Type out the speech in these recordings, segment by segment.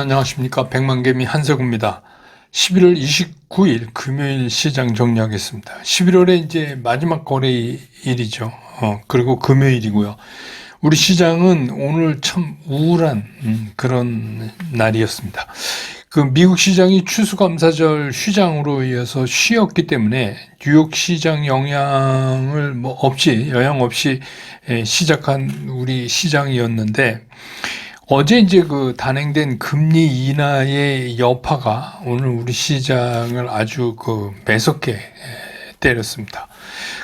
안녕하십니까. 백만개미 한석우입니다. 11월 29일 금요일 시장 정리하겠습니다. 11월에 이제 마지막 거래일이죠. 어, 그리고 금요일이고요. 우리 시장은 오늘 참 우울한 음, 그런 날이었습니다. 그 미국 시장이 추수감사절 휴장으로 이어서 쉬었기 때문에 뉴욕 시장 영향을 뭐 없이 영향 없이 에, 시작한 우리 시장이었는데 어제 이제 그 단행된 금리 인하의 여파가 오늘 우리 시장을 아주 그 매섭게 에, 때렸습니다.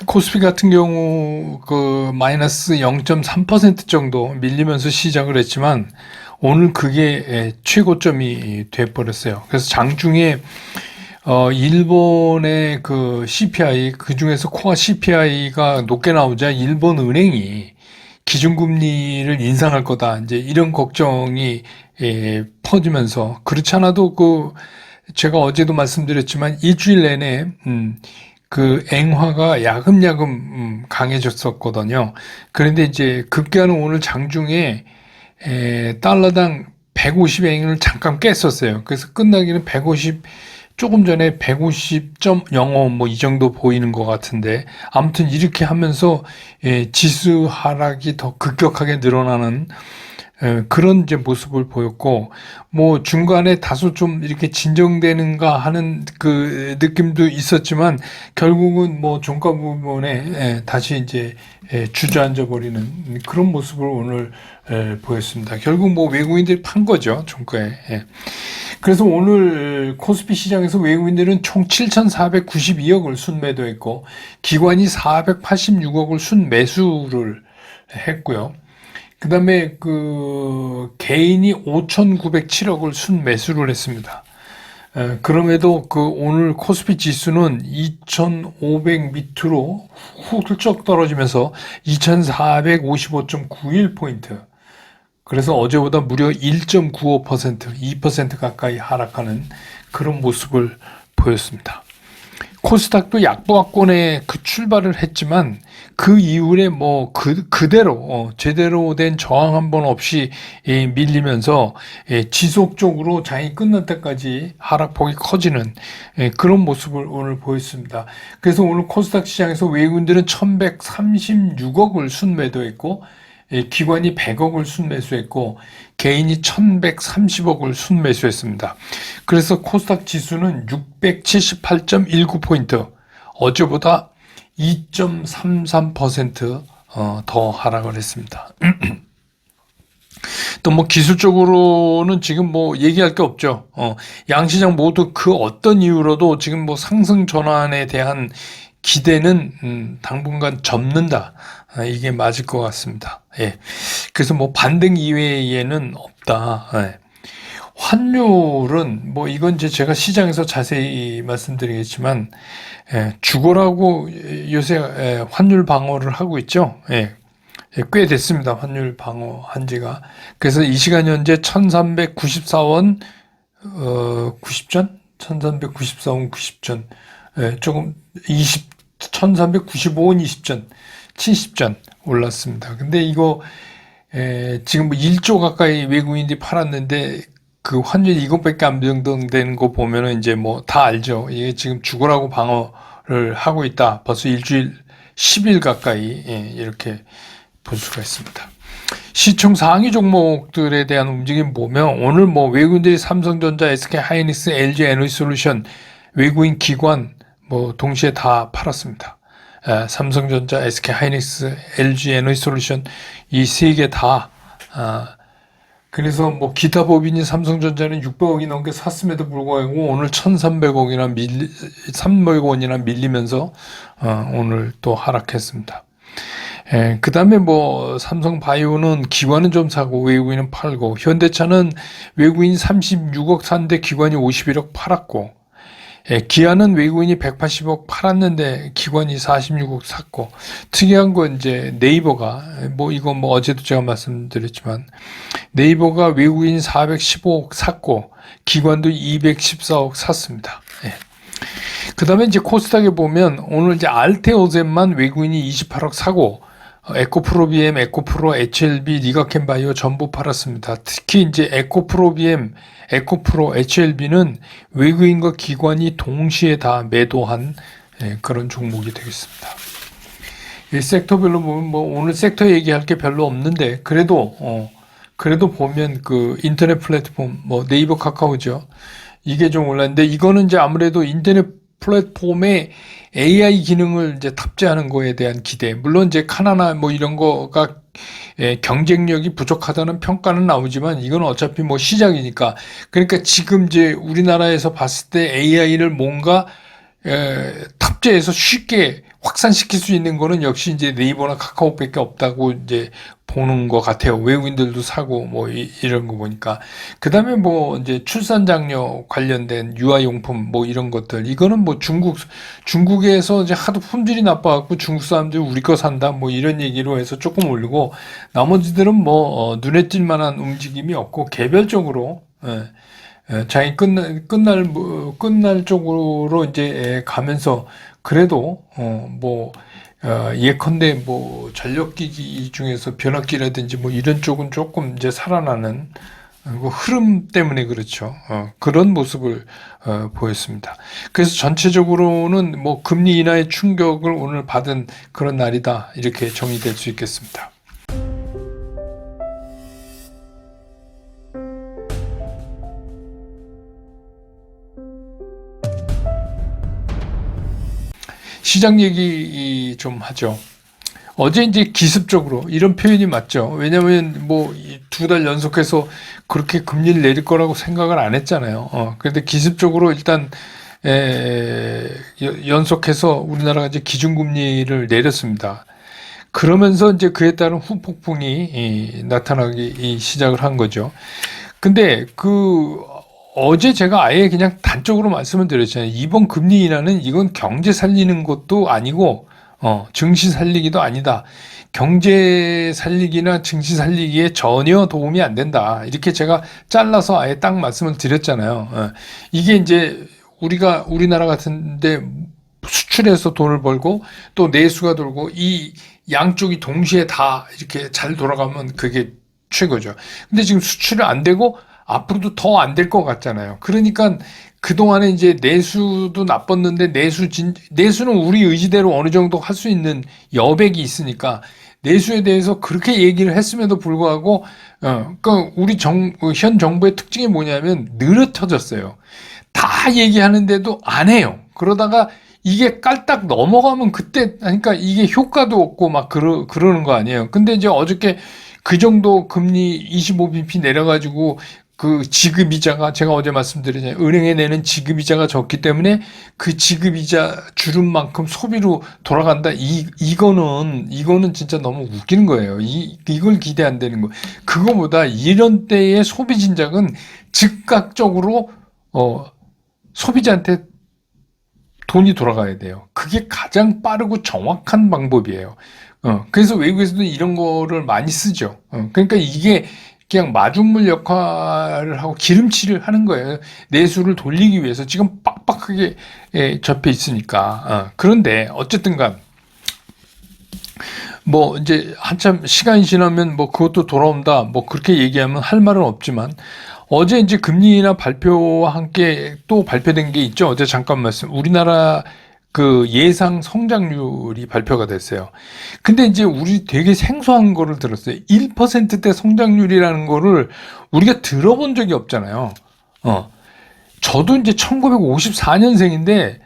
코스피 같은 경우 그 마이너스 0.3% 정도 밀리면서 시작을 했지만 오늘 그게 에, 최고점이 돼 버렸어요. 그래서 장중에 어 일본의 그 CPI 그 중에서 코어 CPI가 높게 나오자 일본 은행이 기준금리를 인상할 거다. 이제 이런 걱정이 예, 퍼지면서 그렇지 않아도 그 제가 어제도 말씀드렸지만 일주일 내내 음, 그 앵화가 야금야금 음, 강해졌었거든요. 그런데 이제 급기야는 오늘 장중에 에, 달러당 150앵을 잠깐 깼었어요. 그래서 끝나기는 150 조금 전에 150.05 뭐 이 정도 보이는 것 같은데 아무튼 이렇게 하면서 예, 지수 하락이 더 급격하게 늘어나는 예, 그런 이제 모습을 보였고 뭐 중간에 다소 좀 이렇게 진정되는가 하는 그 느낌도 있었지만 결국은 뭐 종가 부분에 예, 다시 이제 예, 주저앉아 버리는 그런 모습을 오늘 예, 보였습니다. 결국 뭐 외국인들이 판 거죠 종가에. 예. 그래서 오늘 코스피 시장에서 외국인들은 총 7,492억을 순매도했고 기관이 486억을 순매수를 했고요. 그 다음에 그 개인이 5,907억을 순매수를 했습니다. 에, 그럼에도 그 오늘 코스피 지수는 2,500 밑으로 훌쩍 떨어지면서 2,455.91 포인트. 그래서 어제보다 무려 1.95% 2% 가까이 하락하는 그런 모습을 보였습니다. 코스닥도 약보합권에 그 출발을 했지만 그 이후에 뭐 그, 그대로 어, 제대로 된 저항 한 번 없이 예, 밀리면서 예, 지속적으로 장이 끝날 때까지 하락폭이 커지는 예, 그런 모습을 오늘 보였습니다. 그래서 오늘 코스닥 시장에서 외국인들은 1136억을 순매도했고 예, 기관이 100억을 순매수했고 개인이 1130억을 순매수했습니다. 그래서 코스닥 지수는 678.19포인트 어제보다 2.33%더 하락을 했습니다. 또 뭐 기술적으로는 지금 뭐 얘기할 게 없죠. 어, 양시장 모두 그 어떤 이유로도 지금 뭐 상승 전환에 대한 기대는 음, 당분간 접는다. 아, 이게 맞을 것 같습니다. 예. 그래서 뭐 반등 이외에는 없다. 예. 환율은 뭐 이건 이제 제가 시장에서 자세히 말씀드리겠지만 예, 죽어라고 요새 예, 환율 방어를 하고 있죠. 예. 예, 꽤 됐습니다. 환율 방어 한 지가. 그래서 이 시간 현재 1394원 어 90전? 1394원 90전. 예, 조금 20 1395원 20전. 70전 올랐습니다. 근데 이거 에, 지금 뭐 1조 가까이 외국인들이 팔았는데 그 환율이 이것밖에 안 변동되는 거 보면은 이제 뭐 다 알죠. 이게 지금 죽으라고 방어를 하고 있다. 벌써 일주일 10일 가까이 예, 이렇게 볼 수가 있습니다. 시총 상위 종목들에 대한 움직임 보면 오늘 뭐 외국인들이 삼성전자, SK 하이닉스, LG 에너지솔루션 외국인 기관 뭐 동시에 다 팔았습니다. 에, 삼성전자, SK 하이닉스, LG 에너지 솔루션 이 세 개 다 아, 그래서 뭐 기타 법인이 삼성전자는 600억이 넘게 샀음에도 불구하고 오늘 1,300억이나 밀리 300원이나 밀리면서 어, 오늘 또 하락했습니다. 예, 그 다음에 뭐, 삼성 바이오는 기관은 좀 사고 외국인은 팔고, 현대차는 외국인 36억 산데 기관이 51억 팔았고, 예, 기아는 외국인이 180억 팔았는데 기관이 46억 샀고, 특이한 건 이제 네이버가, 뭐 이건 뭐 어제도 제가 말씀드렸지만, 네이버가 외국인 415억 샀고, 기관도 214억 샀습니다. 예. 그 다음에 이제 코스닥에 보면 오늘 이제 알테오젠만 외국인이 28억 사고, 어, 에코프로비엠, 에코프로, HLB, 리가켄바이오 전부 팔았습니다. 특히 이제 에코프로비엠, 에코프로, HLB는 외국인과 기관이 동시에 다 매도한 예, 그런 종목이 되겠습니다. 이 섹터별로 보면 뭐 오늘 섹터 얘기할 게 별로 없는데 그래도 어 그래도 보면 그 인터넷 플랫폼 뭐 네이버 카카오죠. 이게 좀 올랐는데 이거는 이제 아무래도 인터넷 플랫폼에 AI 기능을 이제 탑재하는 거에 대한 기대. 물론 이제 카나나 뭐 이런 거가 예, 경쟁력이 부족하다는 평가는 나오지만 이건 어차피 뭐 시작이니까. 그러니까 지금 이제 우리나라에서 봤을 때 AI를 뭔가 에, 탑재해서 쉽게 확산시킬 수 있는 거는 역시 이제 네이버나 카카오밖에 없다고 이제 보는 것 같아요. 외국인들도 사고 뭐 이, 런거 보니까. 그 다음에 뭐 이제 출산 장려 관련된 유아용품 뭐 이런 것들. 이거는 뭐 중국, 중국에서 이제 하도 품질이 나빠갖고 중국 사람들이 우리 거 산다 뭐 이런 얘기로 해서 조금 올리고 나머지들은 뭐 어, 눈에 띌 만한 움직임이 없고 개별적으로 예. 예, 장이 끝날 끝날 뭐, 끝날 쪽으로 이제 예, 가면서 그래도 어뭐 어, 예컨대 뭐 전력기기 중에서 변압기라든지 뭐 이런 쪽은 조금 이제 살아나는 어, 그 흐름 때문에 그렇죠. 어, 그런 모습을 어, 보였습니다. 그래서 전체적으로는 뭐 금리 인하의 충격을 오늘 받은 그런 날이다 이렇게 정의될 수 있겠습니다. 시장 얘기 좀 하죠. 어제 이제 기습적으로 이런 표현이 맞죠. 왜냐하면 뭐 두 달 연속해서 그렇게 금리를 내릴 거라고 생각을 안 했잖아요. 어, 그런데 기습적으로 일단 에, 연속해서 우리나라가 이제 기준금리를 내렸습니다. 그러면서 이제 그에 따른 후폭풍이 이, 나타나기 시작을 한 거죠. 근데 그 어제 제가 아예 그냥 단적으로 말씀을 드렸잖아요. 이번 금리 인하는 이건 경제 살리는 것도 아니고 어, 증시 살리기도 아니다. 경제 살리기나 증시 살리기에 전혀 도움이 안 된다. 이렇게 제가 잘라서 아예 딱 말씀을 드렸잖아요. 어, 이게 이제 우리가 우리나라 같은데 수출해서 돈을 벌고 또 내수가 돌고 이 양쪽이 동시에 다 이렇게 잘 돌아가면 그게 최고죠. 근데 지금 수출이 안 되고 앞으로도 더 안 될 것 같잖아요. 그러니까 그동안에 이제 내수도 나빴는데 내수 진, 내수는 우리 의지대로 어느 정도 할 수 있는 여백이 있으니까 내수에 대해서 그렇게 얘기를 했음에도 불구하고 어, 그러니까 우리 정, 현 정부의 특징이 뭐냐면 느릿해졌어요. 다 얘기하는데도 안 해요. 그러다가 이게 깔딱 넘어가면 그때 그러니까 이게 효과도 없고 막 그러, 그러는 거 아니에요. 근데 이제 어저께 그 정도 금리 25bp 내려가지고 그 지급이자가 제가 어제 말씀드렸잖아요. 은행에 내는 지급이자가 적기 때문에 그 지급이자 주름 만큼 소비로 돌아간다. 이 이거는 이거는 진짜 너무 웃기는 거예요. 이 이걸 기대 안 되는 거. 그거보다 이런 때의 소비 진작은 즉각적으로 어 소비자한테 돈이 돌아가야 돼요. 그게 가장 빠르고 정확한 방법이에요. 어, 그래서 외국에서도 이런 거를 많이 쓰죠. 어, 그러니까 이게 그냥 마중물 역할을 하고 기름칠을 하는 거예요. 내수를 돌리기 위해서 지금 빡빡하게 예, 접해 있으니까. 어, 그런데 어쨌든간 뭐 이제 한참 시간이 지나면 뭐 그것도 돌아온다. 뭐 그렇게 얘기하면 할 말은 없지만 어제 이제 금리 인하 발표와 함께 또 발표된 게 있죠. 어제 잠깐 말씀. 우리나라 그 예상 성장률이 발표가 됐어요. 근데 이제 우리 되게 생소한 거를 들었어요. 1%대 성장률이라는 거를 우리가 들어본 적이 없잖아요. 어. 저도 이제 1954년생인데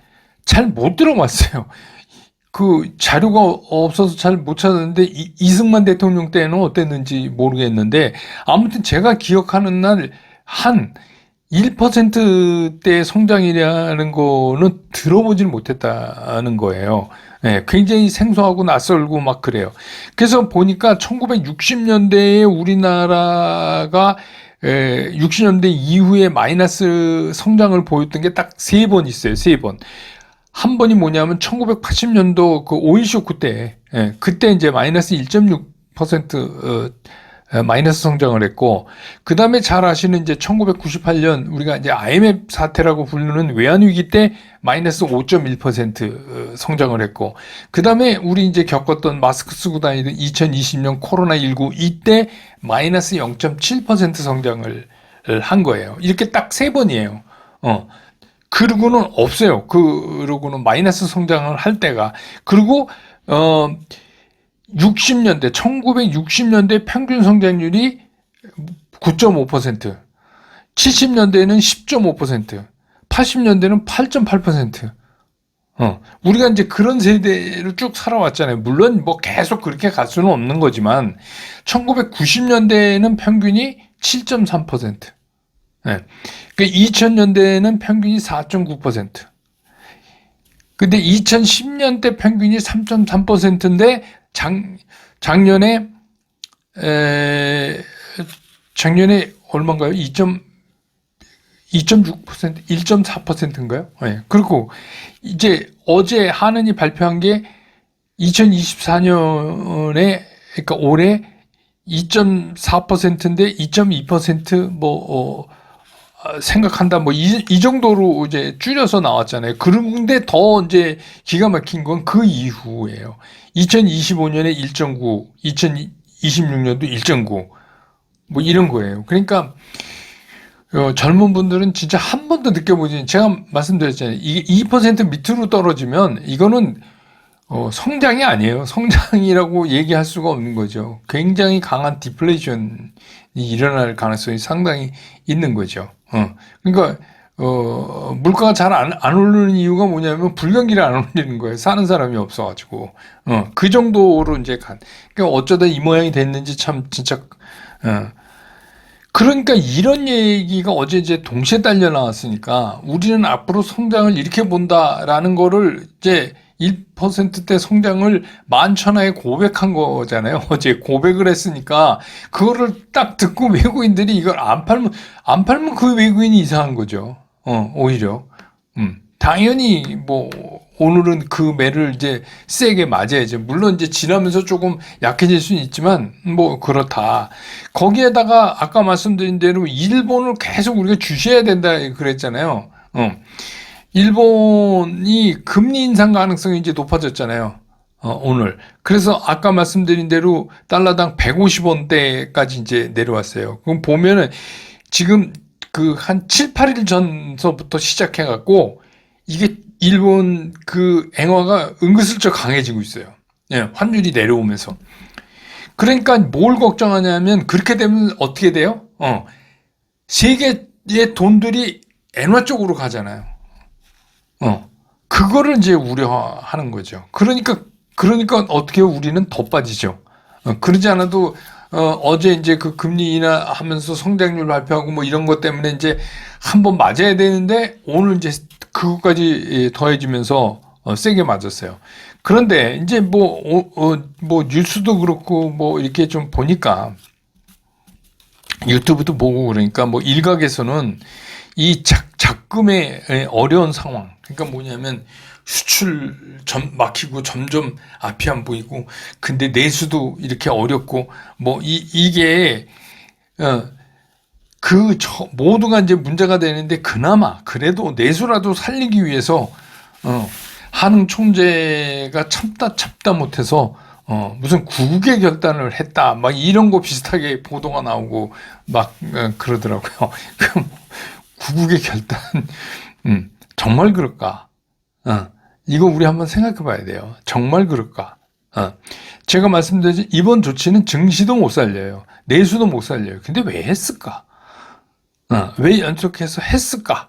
잘 못 들어봤어요. 그 자료가 없어서 잘 못 찾았는데 이, 이승만 대통령 때는 어땠는지 모르겠는데 아무튼 제가 기억하는 날 한 1%대 성장이라는 거는 들어보질 못했다는 거예요. 네, 굉장히 생소하고 낯설고 막 그래요. 그래서 보니까 1960년대에 우리나라가 에, 60년대 이후에 마이너스 성장을 보였던 게 딱 세 번 있어요. 세 번. 한 번이 뭐냐면 1980년도 그 오일 쇼크 때, 예, 그때 이제 마이너스 1.6% 어, 에, 마이너스 성장을 했고 그 다음에 잘 아시는 이제 1998년 우리가 이제 IMF 사태라고 부르는 외환 위기 때 마이너스 5.1% 성장을 했고 그 다음에 우리 이제 겪었던 마스크 쓰고 다니던 2020년 코로나 19 이때 마이너스 0.7% 성장을 한 거예요. 이렇게 딱 세 번이에요. 어. 그러고는 없어요. 그러고는 마이너스 성장을 할 때가 그리고 어 60년대 1960년대 평균 성장률이 9.5% 70년대에는 10.5% 80년대는 8.8% 어, 우리가 이제 그런 세대를 쭉 살아왔잖아요. 물론 뭐 계속 그렇게 갈 수는 없는 거지만 1990년대에는 평균이 7.3%. 예. 그 2000년대에는 평균이 4.9%. 근데 2010년대 평균이 3.3%인데 작 작년에 에 작년에 얼마인가요? 2. 2.6% 1.4%인가요? 예. 그리고 이제 어제 한은이 발표한 게 2024년에 그러니까 올해 2.4%인데 2.2%뭐 어, 생각한다 뭐이 정도로 이제 줄여서 나왔잖아요. 그런데 더 이제 기가 막힌 건 그 이후예요. 2025년에 1.9, 2026년도 1.9, 뭐 이런 거예요. 그러니까 어, 젊은 분들은 진짜 한 번도 느껴보지. 제가 말씀드렸잖아요. 이게 2% 밑으로 떨어지면 이거는 어, 성장이 아니에요. 성장이라고 얘기할 수가 없는 거죠. 굉장히 강한 디플레이션이 일어날 가능성이 상당히 있는 거죠. 어, 그러니까 어, 물가가 잘 안 안 오르는 이유가 뭐냐면 불경기를 안 올리는 거예요. 사는 사람이 없어가지고 어, 그 정도로 이제 간. 그러니까 어쩌다 이 모양이 됐는지 참 진짜 어. 그러니까 이런 얘기가 어제 이제 동시에 딸려 나왔으니까 우리는 앞으로 성장을 이렇게 본다라는 거를 이제 1%대 성장을 만천하에 고백한 거잖아요. 어제 고백을 했으니까 그거를 딱 듣고 외국인들이 이걸 안 팔면 안 팔면 그 외국인이 이상한 거죠. 어, 오히려. 음. 당연히 뭐 오늘은 그 매를 이제 세게 맞아야죠. 물론 이제 지나면서 조금 약해질 수는 있지만 뭐 그렇다. 거기에다가 아까 말씀드린 대로 일본을 계속 우리가 주셔야 된다 그랬잖아요. 어. 일본이 금리 인상 가능성이 이제 높아졌잖아요. 어, 오늘. 그래서 아까 말씀드린 대로 달러당 150원대까지 이제 내려왔어요. 그럼 보면은 지금 그 한 7, 8일 전서부터 시작해갖고 이게 일본 그 앵화가 은근슬쩍 강해지고 있어요. 예, 환율이 내려오면서. 그러니까 뭘 걱정하냐면 그렇게 되면 어떻게 돼요? 어, 세계의 돈들이 엔화 쪽으로 가잖아요. 어, 그거를 이제 우려하는 거죠. 그러니까, 그러니까 어떻게 우리는 더 빠지죠. 어, 그러지 않아도, 어, 제 이제 그 금리 인하 하면서 성장률 발표하고 뭐 이런 것 때문에 이제 한번 맞아야 되는데 오늘 이제 그것까지 더해지면서 어, 세게 맞았어요. 그런데 이제 뭐, 어, 어, 뭐 뉴스도 그렇고 뭐 이렇게 좀 보니까 유튜브도 보고 그러니까 뭐 일각에서는 이 작, 작금의 어려운 상황, 그러니까 뭐냐면 수출 점 막히고 점점 앞이 안 보이고 근데 내수도 이렇게 어렵고 뭐 이 이게 어그 모두가 이제 문제가 되는데 그나마 그래도 내수라도 살리기 위해서 어 한흥 총재가 참다 참다 못해서 어, 무슨 구국의 결단을 했다, 막 이런 거 비슷하게 보도가 나오고 막 어, 그러더라고요. 구국의 결단, 음, 정말 그럴까? 어, 이거 우리 한번 생각해 봐야 돼요. 정말 그럴까? 어, 제가 말씀드린 이번 조치는 증시도 못 살려요. 내수도 못 살려요. 근데 왜 했을까? 어, 왜 연속해서 했을까?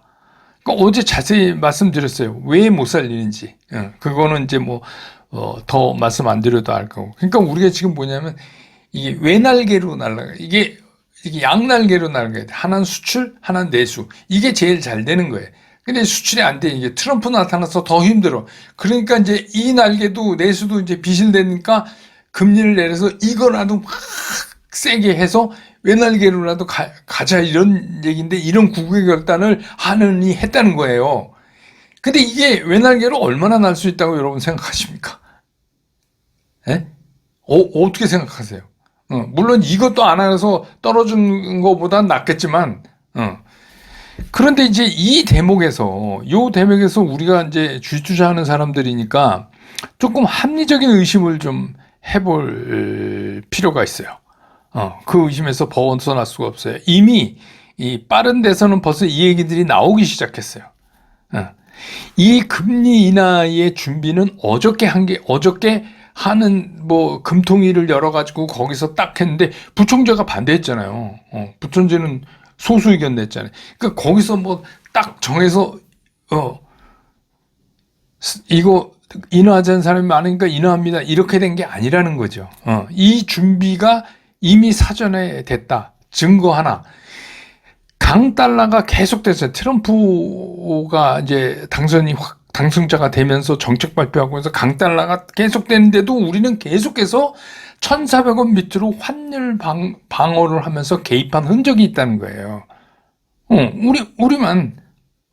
그러니까 어제 자세히 말씀드렸어요. 왜 못 살리는지. 어, 그거는 이제 뭐, 어, 더 말씀 안 드려도 알 거고. 그러니까 우리가 지금 뭐냐면, 이게 외날개로 날아가. 이게 이게 양날개로 날아가야 돼. 하나는 수출, 하나는 내수. 이게 제일 잘 되는 거예요. 근데 수출이 안 돼. 이게 트럼프 나타나서 더 힘들어. 그러니까 이제 이 날개도 내수도 이제 비실되니까 금리를 내려서 이거라도 막 세게 해서 외날개로라도 가, 가자 이런 얘기인데 이런 국외 결단을 하느니 했다는 거예요. 근데 이게 외날개로 얼마나 날 수 있다고 여러분 생각하십니까? 예? 어, 어떻게 생각하세요? 어, 물론 이것도 안 해서 떨어진 것보단 낫겠지만, 어. 그런데 이제 이 대목에서, 요 대목에서 우리가 이제 주식 투자하는 사람들이니까 조금 합리적인 의심을 좀 해볼 필요가 있어요. 어, 그 의심에서 벗어날 수가 없어요. 이미 이 빠른 데서는 벌써 이 얘기들이 나오기 시작했어요. 어. 이 금리 인하의 준비는 어저께 한 게, 어저께 하는 뭐 금통위를 열어가지고 거기서 딱 했는데 부총재가 반대했잖아요. 어, 부총재는 소수 의견 냈잖아요. 그러니까 거기서 뭐 딱 정해서 어 이거 인하하자는 사람이 많으니까 인하합니다. 이렇게 된 게 아니라는 거죠. 어, 이 준비가 이미 사전에 됐다. 증거 하나. 강 달러가 계속돼서 트럼프가 이제 당선이 확 당선자가 되면서 정책 발표하고 해서 강달러가 계속되는데도 우리는 계속해서 1,400원 밑으로 환율 방, 방어를 하면서 개입한 흔적이 있다는 거예요. 어, 우리, 우리만,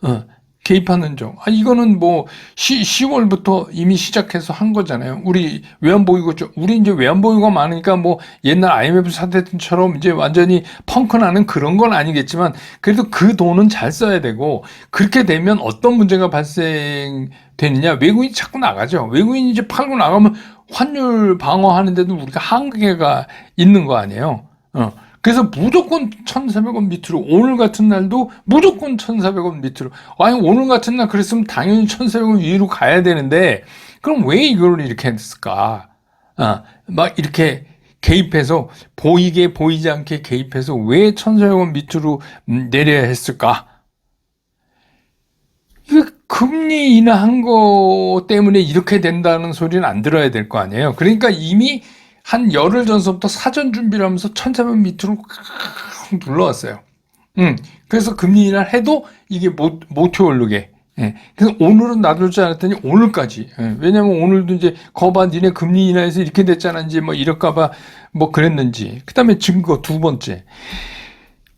어, 개입한 흔적. 아, 이거는 뭐, 시, 10 월부터 이미 시작해서 한 거잖아요. 우리 외환보유고, 우리 이제 외환보유가 많으니까 뭐, 옛날 IMF 사태 때처럼 이제 완전히 펑크 나는 그런 건 아니겠지만, 그래도 그 돈은 잘 써야 되고, 그렇게 되면 어떤 문제가 발생되느냐. 외국인이 자꾸 나가죠. 외국인이 이제 팔고 나가면 환율 방어하는데도 우리가 한계가 있는 거 아니에요. 어. 그래서 무조건 1,400원 밑으로 오늘 같은 날도 무조건 1,400원 밑으로 아니 오늘 같은 날 그랬으면 당연히 1,400원 위로 가야 되는데 그럼 왜 이걸 이렇게 했을까? 아, 막 이렇게 개입해서 보이게 보이지 않게 개입해서 왜 1,400원 밑으로 내려야 했을까? 이거 금리 인하한 거 때문에 이렇게 된다는 소리는 안 들어야 될 거 아니에요. 그러니까 이미 한 열흘 전서부터 사전 준비를 하면서 1,400 밑으로 눌러왔어요. 음, 그래서 금리 인하를 해도 이게 못, 못 오르게. 예. 그래서 오늘은 놔둘 줄 알았더니 오늘까지. 예. 왜냐면 오늘도 이제 거봐 니네 금리 인하해서 이렇게 됐잖아. 이제 뭐 이럴까봐 뭐 그랬는지. 그 다음에 증거 두 번째.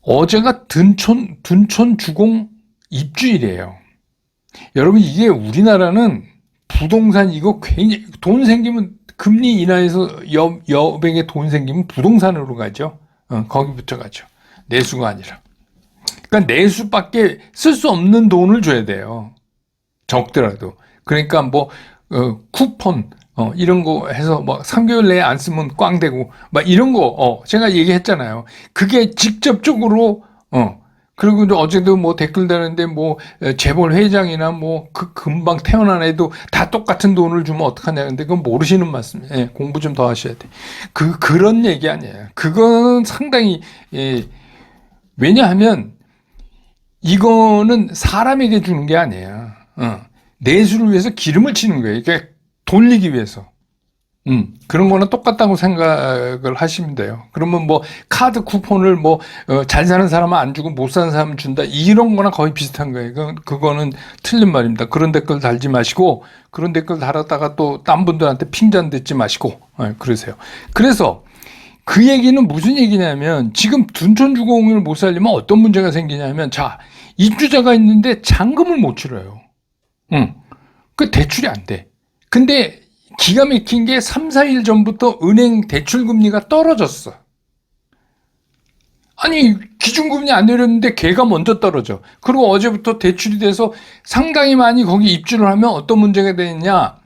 어제가 둔촌, 둔촌 주공 입주일이에요. 여러분 이게 우리나라는 부동산 이거 괜히 돈 생기면 금리 인하에서 여, 여백에 돈 생기면 부동산으로 가죠. 어, 거기부터 가죠. 내수가 아니라. 그러니까 내수밖에 쓸 수 없는 돈을 줘야 돼요. 적더라도. 그러니까 뭐 어, 쿠폰 어, 이런 거 해서 뭐 3개월 내에 안 쓰면 꽝 되고 막 이런 거 어, 제가 얘기했잖아요. 그게 직접적으로 어, 그리고 어제도 뭐 댓글 다는데 뭐 재벌 회장이나 뭐 그 금방 태어난 애도 다 똑같은 돈을 주면 어떡하냐. 근데 그건 모르시는 말씀이에요. 예, 공부 좀 더 하셔야 돼. 그, 그런 얘기 아니에요. 그거는 상당히, 예, 왜냐하면 이거는 사람에게 주는 게 아니에요. 어, 내수를 위해서 기름을 치는 거예요. 이게 돌리기 위해서. 음, 그런 거는 똑같다고 생각을 하시면 돼요. 그러면 뭐 카드 쿠폰을 뭐잘 어, 사는 사람은 안 주고 못 사는 사람은 준다 이런 거나 거의 비슷한 거예요. 그, 그거는 틀린 말입니다. 그런 댓글 달지 마시고 그런 댓글 달았다가 또 딴 분들한테 핀잔 듣지 마시고 네, 그러세요. 그래서 그 얘기는 무슨 얘기냐면 지금 둔촌주공을 못 살리면 어떤 문제가 생기냐면 자 입주자가 있는데 잔금을 못 치러요. 응, 그 대출이 안 돼. 근데 기가 막힌 게 3, 4일 전부터 은행 대출 금리가 떨어졌어. 아니, 기준금리 안 내렸는데 걔가 먼저 떨어져. 그리고 어제부터 대출이 돼서 상당히 많이 거기 입주를 하면 어떤 문제가 되느냐.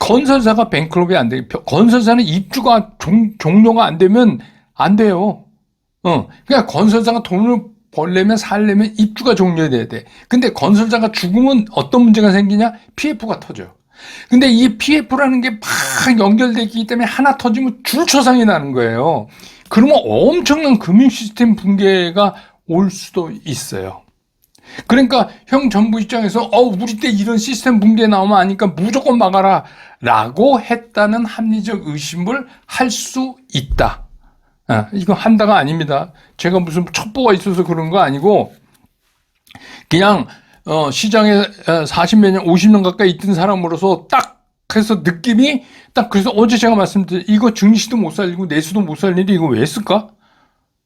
건설사가 뱅크롭이 안 돼. 건설사는 입주가 종, 종료가 안 되면 안 돼요. 어. 그러니까 건설사가 돈을 벌려면 살려면 입주가 종료돼야 돼. 근데 건설사가 죽으면 어떤 문제가 생기냐? PF가 터져. 근데 이 PF라는 게 막 연결되기 때문에 하나 터지면 줄초상이 나는 거예요. 그러면 엄청난 금융 시스템 붕괴가 올 수도 있어요. 그러니까 형 정부 입장에서 어 우리 때 이런 시스템 붕괴 나오면 아니까 무조건 막아라 라고 했다는 합리적 의심을 할 수 있다. 아, 이거 한다가 아닙니다. 제가 무슨 첩보가 있어서 그런 거 아니고 그냥 어, 시장에 40몇 년, 50년 가까이 있던 사람으로서 딱 해서 느낌이 딱 그래서 어제 제가 말씀드린 이거 증시도 못 살리고 내수도 못 살리는데 이거 왜 했을까?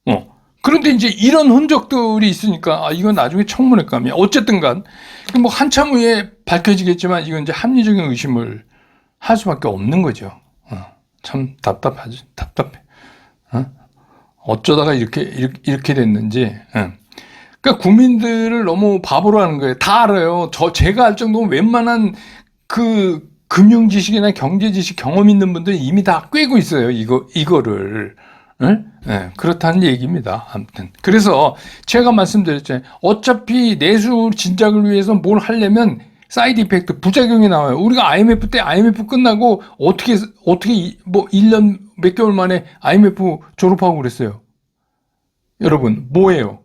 어. 그런데 이제 이런 흔적들이 있으니까 아, 이건 나중에 청문회감이야. 어쨌든 간, 뭐 한참 후에 밝혀지겠지만 이건 이제 합리적인 의심을 할 수밖에 없는 거죠. 어. 참 답답하지. 답답해. 어? 어쩌다가 이렇게 이렇게, 이렇게 됐는지. 예. 그러니까 국민들을 너무 바보로 하는 거예요. 다 알아요. 저 제가 알 정도면 웬만한 그 금융 지식이나 경제 지식 경험 있는 분들은 이미 다 꿰고 있어요. 이거 이거를. 예? 예, 그렇다는 얘기입니다. 아무튼. 그래서 제가 말씀드렸잖아요. 어차피 내수 진작을 위해서 뭘 하려면 사이드 이펙트, 부작용이 나와요. 우리가 IMF 때 IMF 끝나고 어떻게, 어떻게 이- 뭐 1년 몇 개월 만에 IMF 졸업하고 그랬어요. 여러분, 뭐예요?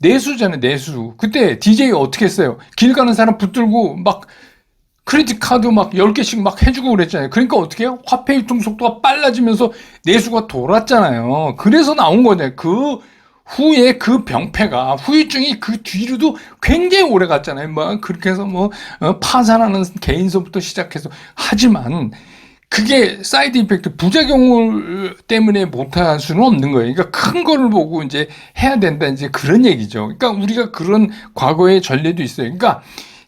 내수잖아요, 내수. 그때 DJ 어떻게 했어요? 길 가는 사람 붙들고 막 크레딧 카드 막 10개씩 막 해주고 그랬잖아요. 그러니까 어떻게 해요? 화폐 유통 속도가 빨라지면서 내수가 돌았잖아요. 그래서 나온 거네. 그 후에 그 병폐가, 후유증이 그 뒤로도 굉장히 오래 갔잖아요. 뭐, 그렇게 해서 뭐, 어, 파산하는 개인서부터 시작해서. 하지만, 그게 사이드 이펙트, 부작용을 때문에 못할 수는 없는 거예요. 그러니까 큰 거를 보고 이제 해야 된다. 이제 그런 얘기죠. 그러니까 우리가 그런 과거의 전례도 있어요. 그러니까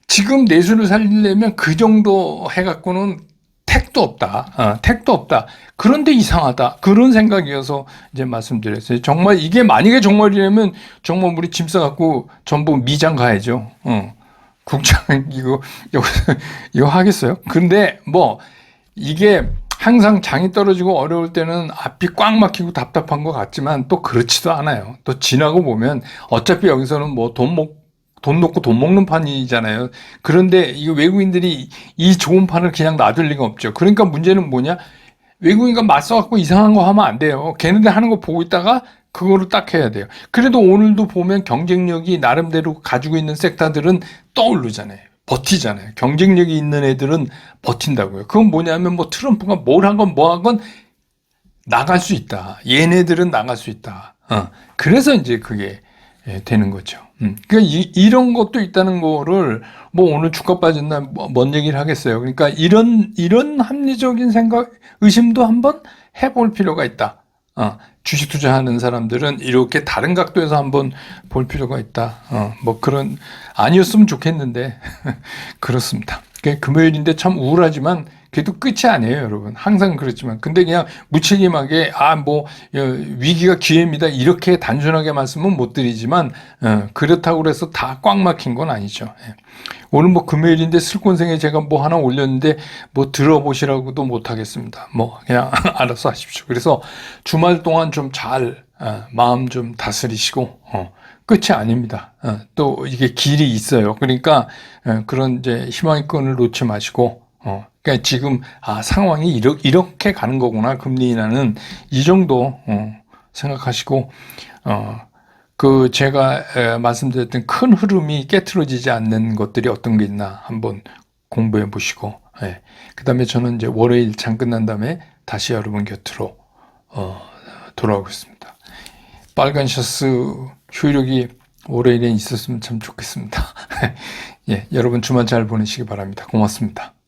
지금 내수를 살리려면 그 정도 해갖고는 택도 없다. 어, 택도 없다. 그런데 이상하다. 그런 생각이어서 이제 말씀드렸어요. 정말 이게 만약에 정말이라면 정말 우리 짐 싸갖고 전부 미장 가야죠. 어. 국장 이거 이거 이거 하겠어요? 근데 뭐 이게 항상 장이 떨어지고 어려울 때는 앞이 꽉 막히고 답답한 것 같지만 또 그렇지도 않아요. 또 지나고 보면 어차피 여기서는 뭐 돈 먹, 돈 놓고 돈 먹는 판이잖아요. 그런데 이 외국인들이 이 좋은 판을 그냥 놔둘 리가 없죠. 그러니까 문제는 뭐냐? 외국인과 맞서갖고 이상한 거 하면 안 돼요. 걔네들 하는 거 보고 있다가 그거를 딱 해야 돼요. 그래도 오늘도 보면 경쟁력이 나름대로 가지고 있는 섹터들은 떠오르잖아요. 버티잖아요. 경쟁력이 있는 애들은 버틴다고요. 그건 뭐냐면 뭐 트럼프가 뭘 한 건 뭐 한 건 나갈 수 있다. 얘네들은 나갈 수 있다. 어. 그래서 이제 그게 예, 되는 거죠. 음. 그러니까 이, 런 것도 있다는 거를 뭐 오늘 주가 빠졌나 뭐, 뭔 얘기를 하겠어요. 그러니까 이런 이런 합리적인 생각 의심도 한번 해볼 필요가 있다. 어, 주식 투자하는 사람들은 이렇게 다른 각도에서 한번 볼 필요가 있다. 어, 뭐 그런 아니었으면 좋겠는데 그렇습니다. 금요일인데 참 우울하지만 그래도 끝이 아니에요, 여러분. 항상 그렇지만. 근데 그냥 무책임하게, 아, 뭐, 어, 위기가 기회입니다. 이렇게 단순하게 말씀은 못 드리지만, 어, 그렇다고 그래서 다 꽉 막힌 건 아니죠. 예. 오늘 뭐 금요일인데 슬콘생에 제가 뭐 하나 올렸는데, 뭐 들어보시라고도 못 하겠습니다. 뭐, 그냥 알아서 하십시오. 그래서 주말 동안 좀 잘, 어, 마음 좀 다스리시고, 어, 끝이 아닙니다. 어, 또 이게 길이 있어요. 그러니까, 어, 그런 이제 희망의 끈을 놓지 마시고, 어, 그러니까 지금 아 상황이 이렇게, 이렇게 가는 거구나 금리 인하는 이 정도 어, 생각하시고 어, 그 제가 에, 말씀드렸던 큰 흐름이 깨트려지지 않는 것들이 어떤 게 있나 한번 공부해 보시고 예. 그다음에 저는 이제 월요일 장 끝난 다음에 다시 여러분 곁으로 어, 돌아오겠습니다. 빨간 셔츠 효력이 월요일에 있었으면 참 좋겠습니다. 예, 여러분 주말 잘 보내시기 바랍니다. 고맙습니다.